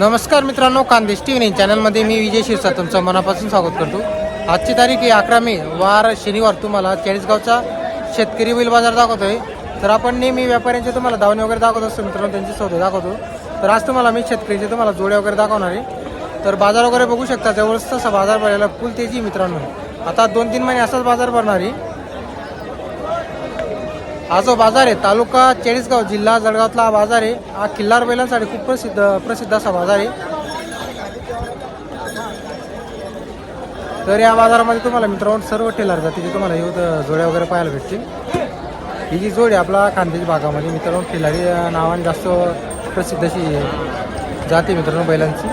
नमस्कार मित्रांनो Khandesh T V चॅनलमध्ये मी विजय शिरसा तुमचं मनापासून स्वागत करतो. आजची तारीख आहे अकरा मे वार शनिवार. तुम्हाला चाळीसगावचा शेतकरी बैल बाजार दाखवतोय. तर आपण नेहमी व्यापाऱ्यांचे तुम्हाला दावणे वगैरे दाखवत असतो मित्रांनो त्यांचे सौदे दाखवतो. तर आज तुम्हाला मी शेतकरीचे तुम्हाला जोड्या वगैरे दाखवणार आहे. तर बाजार वगैरे बघू शकता जवळच तसा बाजार भरायला फुल तेजी आहे मित्रांनो. आता दोन तीन महिने असाच बाजार भरणार आहे. हा जो बाजार आहे तालुका चाळीसगाव जिल्हा जळगावतला हा बाजार आहे. हा किल्लार बैलांसाठी खूप प्रसिद्ध प्रसिद्ध असा बाजार आहे. तर या बाजारामध्ये तुम्हाला मित्रांनो सर्व टेलर जातीचे तुम्हाला येऊन जोड्या वगैरे पाहायला भेटतील. ही जी जोडी आपला खानदेश भागामध्ये मित्रांनो खिलारी नावाने जास्त प्रसिद्ध अशी जाते मित्रांनो बैलांची.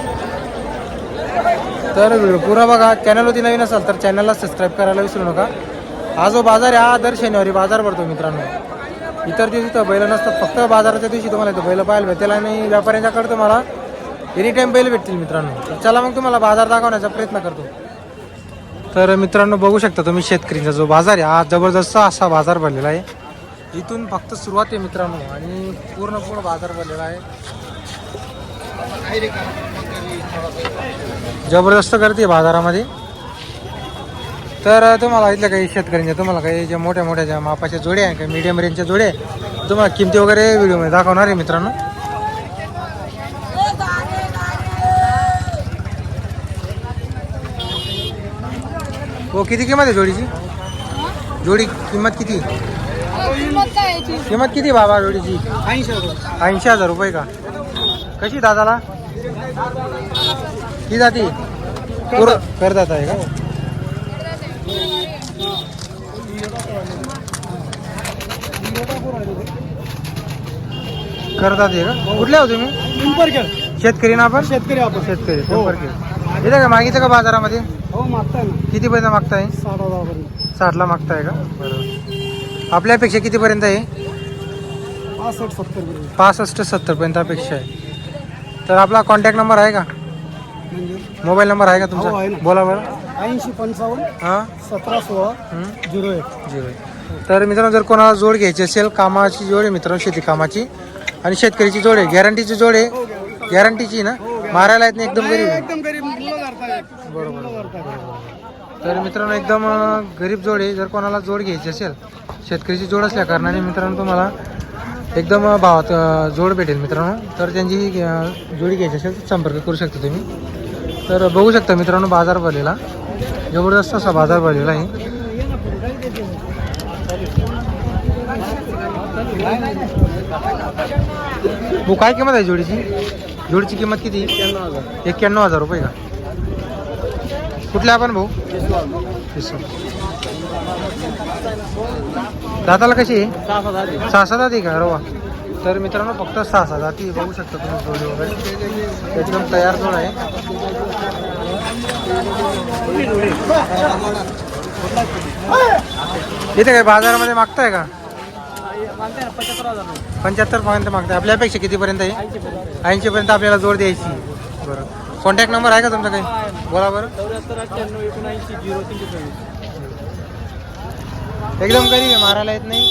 तर पुरा बघा. चॅनलवरती नवीन असाल तर चॅनलला सबस्क्राईब करायला विसरू नका. हा जो बाजार आहे हा दर शनिवारी बाजार भरतो मित्रांनो. इतर दिवशी तर बैल नसतात फक्त बाजाराच्या दिवशी तुम्हाला इथं बैल पाहायला भेटेल आणि व्यापाऱ्यांच्याकडे तुम्हाला एनी टाईम बैल भेटतील मित्रांनो. तर चला मग तुम्हाला बाजार दाखवण्याचा प्रयत्न करतो. तर मित्रांनो बघू शकता तुम्ही शेतकरीचा जो बाजार आहे हा जबरदस्त असा बाजार भरलेला आहे. इथून फक्त सुरुवात आहे मित्रांनो आणि पूर्ण पूर्ण बाजार भरलेला आहे. जबरदस्त गर्दी आहे बाजारामध्ये. तर तुम्हाला इथल्या काही शेतकऱ्यांच्या तुम्हाला काही ज्या मोठ्या मोठ्या ज्या मापाच्या जोड्या आहे काही मीडियम रेंजच्या जोड्या आहे तुम्हाला किमती वगैरे व्हिडिओमध्ये दाखवणार आहे मित्रांनो. हो किती किंमत आहे जोडीची? जोडी किंमत किती? किंमत किती बाबा जोडीची? ऐंशी हजार रुपये का? कशी दादाला? ही जाती? करदात आहे का? करतात आहे का? कुठले हो तुम्ही? शेतकरी ना आपण? शेतकरी आपण. शेतकरी हो. संपर्क येते का मागितलं का बाजारामध्ये? हो मागताय ना. किती पैसा मागताय? साठ हजारापर्यंत साठला मागताय का? बरोबर आपल्यापेक्षा कितीपर्यंत आहे? पासष्ट सत्तर पर्यंत. पासष्ट सत्तरपर्यंत अपेक्षा आहे. तर आपला कॉन्टॅक्ट नंबर आहे का? म्हणजे? मोबाईल नंबर आहे का हो, तुमचा ना. बोला बरं. ऐंशी पंचावन्न हां? सतरा सोळा हं. झिरो एक. झिरो तर मित्रांनो जर कोणाला जोड घ्यायची असेल कामाची जोड आहे मित्रांनो शेती कामाची. आणि शेतकरीची जोड आहे गॅरंटीची जोड आहे. गॅरंटीची ना मारायला येत नाही एकदम गरीब. बरोबर करताय तर मित्रांनो एकदम अं, गरीब जोड आहे. जर कोणाला जोड घ्यायची असेल शेतकरीची जोड असल्या कारणाने मित्रांनो तुम्हाला एकदम अं, भावात अं, जोड भेटेल मित्रांनो. तर त्यांची अं, जोडी घ्यायची असेल तर संपर्क करू शकता तुम्ही. तर बघू शकता मित्रांनो बाजार भरलेला. जबरदस्त असा बाजार भरलेला आहे. हो काय किंमत आहे जोडीची? जोडीची किंमत किती? एक्क्याण्णव हजार रुपये का? कुठले आपण भाऊ? दाताला कशी आहे? सहा सात जाती का? रवा तर मित्रांनो फक्त सहा सात जाती बघू शकता तुम्ही जोडी वगैरे. एकदम तयार जोड आहे. इथे काय बाजारामध्ये मागताय का? पंच्याहत्तर पर्यंत मागताय आपल्यापेक्षा कितीपर्यंत आहे? ऐंशी पर्यंत आपल्याला जोड द्यायची. बरं. कॉन्टॅक्ट नंबर आहे का तुमचा काही? बोला बरं. एकदम गरीब आहे मारायला येत नाही.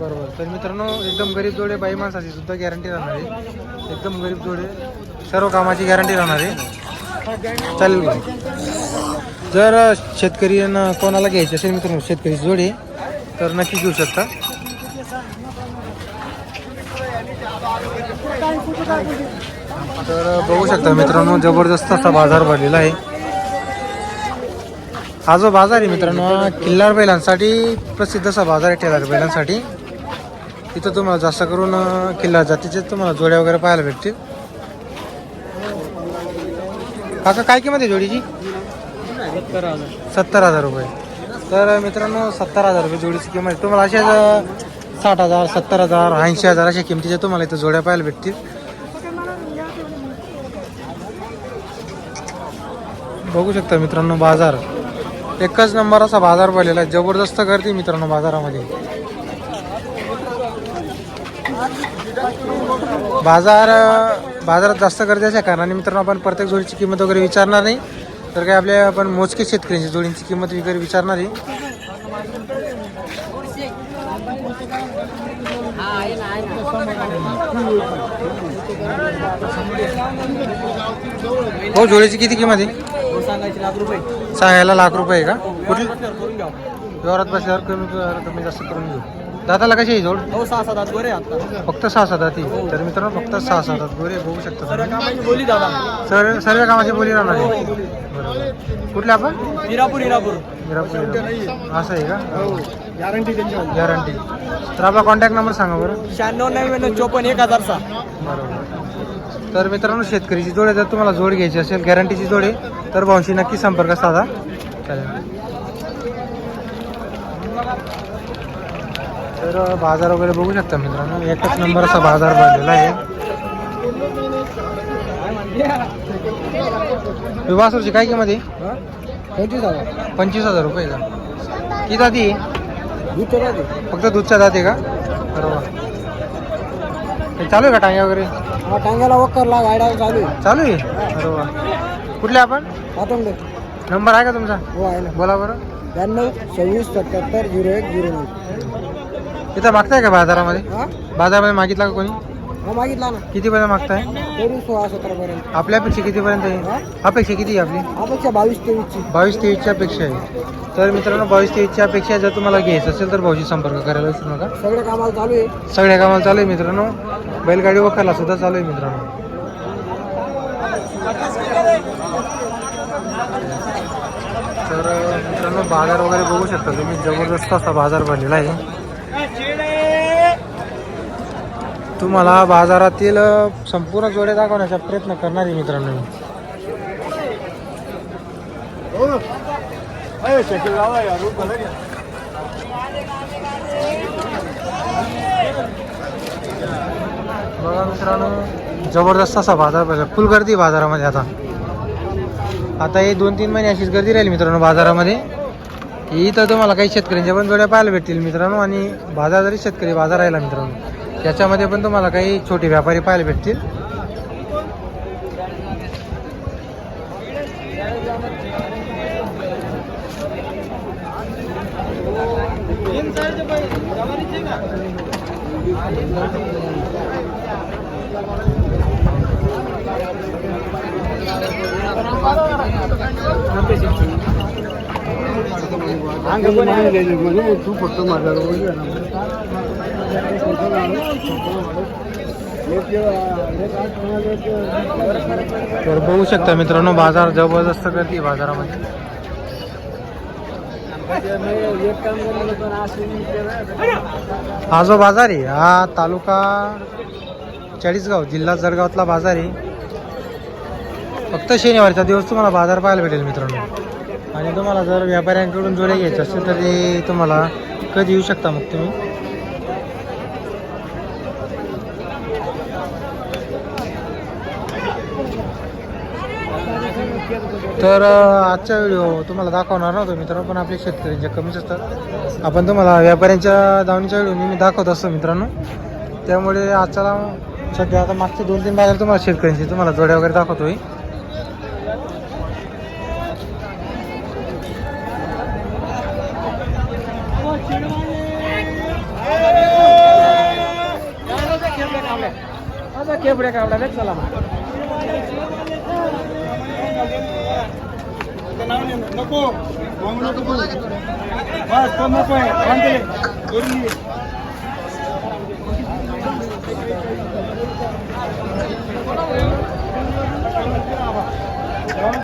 बरोबर. तर मित्रांनो एकदम गरीब जोडे बाई माणसाची सुद्धा गॅरंटी राहणार आहे. एकदम गरीब जोडे सर्व कामाची गॅरंटी राहणार आहे. चालेल. जर शेतकरी कोणाला घ्यायचे असेल मित्रांनो शेतकरी जोडे तर नक्की घेऊ शकता. तर बघू शकता मित्रांनो जबरदस्त असा बाजार भरलेला आहे. हा जो बाजार आहे मित्रांनो किल्लार बैलांसाठी प्रसिद्ध असा बाजार आहे टेलार बैलांसाठी. इथं तुम्हाला जास्त करून किल्ला किल्लार जातीचे तुम्हाला जोड्या वगैरे पाहायला भेटतील. काका काय किंमत आहे जोडीची? सत्तर हजार रुपये. तर मित्रांनो सत्तर हजार रुपये जोडीची किंमत आहे. तुम्हाला अशा साठ हजार सत्तर हजार ऐंशी हजार अशा किमतीच्या तुम्हाला इथं जोड्या पाहायला भेटतील. बघू शकता मित्रांनो बाजार. एकच नंबर असा बाजार भरलेला आहे. जबरदस्त गर्दी मित्रांनो बाजारामध्ये. बाजार बाजारात जास्त गर्दी असल्या कारणाने मित्रांनो आपण प्रत्येक जोडीची किंमत वगैरे विचारणार नाही. तर काय आपल्या आपण मोजके शेतकऱ्यांची जोडींची किंमत वगैरे विचारणार आहे. हो जोडीची किती किंमत आहे? हो सांगायचे लाख रुपये सांगायला लाख रुपये का? कुठली? व्यवहारात बसल्यावर कमी कमी जास्त करून घेऊ. दादाला कशी आहे जोड? हो सहा सात गोरे आता. फक्त सहा सात हाती तर मित्रांनो फक्त सहा सात हात गोरे बघू शकता सर्व तुम्ही. कामाची बोली दादा. सर्व सर्व कामाची बोली राहणार आहे. बरोबर. कुठले आपण? हिरापूर हिरापूर. मिरापूर. असं आहे का? गॅरंटी गॅरंटी तर आपला कॉन्टॅक्ट नंबर सांगा बरं. शहाण्णव नव्याण्णव चोपन्न एक हजार सहा. बरोबर. तर मित्रांनो शेतकरीची जोड जर तुम्हाला जोड घ्यायची असेल गॅरंटीची जोड तर भाऊशी नक्की संपर्क साधा. चालेल तर बाजार वगैरे बघू शकता मित्रांनो. एकच नंबर असा बाजार भरलेला आहे. विवासूरची काय किंमत आहे? पंचवीस हजार. पंचवीस हजार रुपये का? किती आहे? फक्त दूधच्या जाते का? बरोबर. चालू आहे का टांग्या वगैरे? हा टांग्याला वक्करला गाड्या चालू आहे. चालू आहे? बरोबर. कुठले आपण? पाठवून नंबर आहे का तुमचा? हो आहे ना. बोला बरं. ब्याण्णव सव्वीस सत्याहत्तर झिरो एक झिरो नऊ इथं मागताय का बाजारामध्ये? हा? बाजारामध्ये मागितला का कोणी? हा मागितला ना. कितीपर्यंत मागताय? तरी सोळा सतरापर्यंत. आपल्या अपेक्षा कितीपर्यंत आहे? अपेक्षा किती आहे आपली? अपेक्षा बावीस तेवीसची बावीस तेवीसची अपेक्षा आहे. तर मित्रांनो बावीस तेवीसची अपेक्षा जर तुम्हाला घ्यायचं असेल तर भाऊशी संपर्क करायला विसरू नका. सगळे कामाला चालू आहे. सगळ्या कामाला चालू आहे मित्रांनो. बैलगाडी वखारला सुद्धा चालू आहे मित्रांनो. तर मित्रांनो बाजार वगैरे बघू शकता तुम्ही. जबरदस्त असा बाजार भरलेला आहे. तुम्हाला बाजारातील संपूर्ण जोडे दाखवण्याचा प्रयत्न करणार आहे मित्रांनो मी. बघा मित्रांनो जबरदस्त असा बाजार पाहिजे फुल गर्दी बाजारामध्ये आता. आता हे दोन तीन महिने अशीच गर्दी राहील मित्रांनो बाजारामध्ये. इथं तुम्हाला काही शेतकऱ्यांच्या पण जोड्या पाहायला भेटतील मित्रांनो. आणि बाजार जरी शेतकरी बाजार राहिला मित्रांनो त्याच्यामध्ये पण तुम्हाला काही छोटे व्यापारी पाहायला भेटतील. तू फक्त माझ्या तर बघू शकता मित्रांनो बाजार जबरदस्त गर्दी आहे बाजारामध्ये. हा जो बाजार आहे हा तालुका चाळीसगाव जिल्हा जळगावातला बाजार आहे. फक्त शनिवारचा दिवस तुम्हाला बाजार पाहायला भेटेल मित्रांनो. आणि तुम्हाला जर व्यापाऱ्यांकडून जोडे घ्यायचे असेल तर ते तुम्हाला कधी येऊ शकता मग तुम्ही. तर आजचा व्हिडिओ तुम्हाला दाखवणार नव्हतो मित्रांनो पण आपले शेतकऱ्यांच्या कमीच असतात आपण तुम्हाला व्यापाऱ्यांच्या दावणीच्या व्हिडिओ नेहमी दाखवत असतो मित्रांनो. त्यामुळे आजचा सध्या आता मागचे दोन तीन बाजार तुम्हाला शेतकऱ्यांची तुम्हाला जोड्या वगैरे दाखवतोय. केपड्या कावडा चला नको. नको. बस तो नको. आहे